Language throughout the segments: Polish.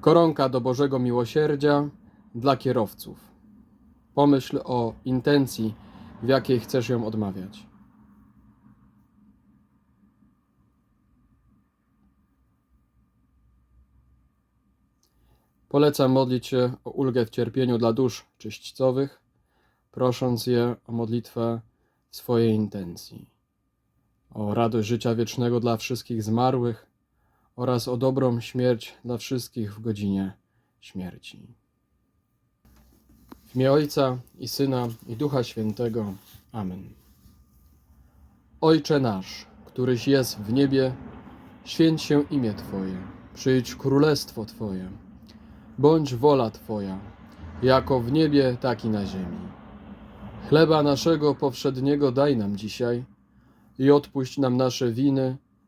Koronka do Bożego Miłosierdzia dla kierowców. Pomyśl o intencji, w jakiej chcesz ją odmawiać. Polecam modlić się o ulgę w cierpieniu dla dusz czyśćcowych, prosząc je o modlitwę swojej intencji, o radość życia wiecznego dla wszystkich zmarłych oraz o dobrą śmierć dla wszystkich w godzinie śmierci. W imię Ojca i Syna i Ducha Świętego. Amen. Ojcze nasz, któryś jest w niebie, święć się imię Twoje, przyjdź królestwo Twoje. Bądź wola Twoja, jako w niebie, tak i na ziemi. Chleba naszego powszedniego daj nam dzisiaj i odpuść nam nasze winy,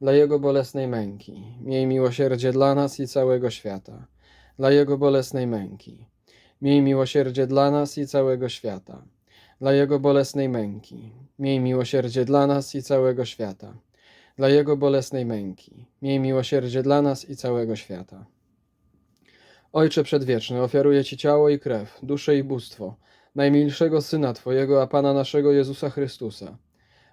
Dla Jego bolesnej męki, miej miłosierdzie dla nas i całego świata. Dla Jego bolesnej męki, miej miłosierdzie dla nas i całego świata. dla Jego bolesnej męki. Miej miłosierdzie dla nas i całego świata. Dla Jego bolesnej męki. Miej miłosierdzie dla nas i całego świata. Ojcze Przedwieczny, ofiaruję Ci ciało i krew, duszę i bóstwo, najmilszego Syna Twojego, a Pana naszego Jezusa Chrystusa,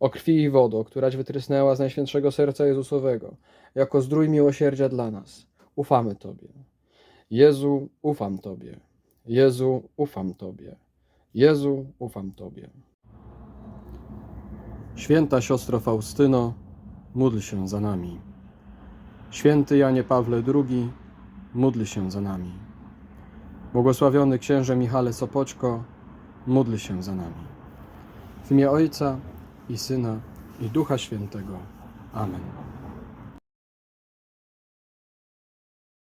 O krwi i wodo, któraś wytrysnęła z Najświętszego Serca Jezusowego, jako zdrój miłosierdzia dla nas, ufamy Tobie. Jezu, ufam Tobie. Jezu, ufam Tobie. Jezu, ufam Tobie. Święta siostro Faustyno, módl się za nami. Święty Janie Pawle II, módl się za nami. Błogosławiony księże Michale Sopoćko, módl się za nami. W imię Ojca i Syna i Ducha Świętego. Amen.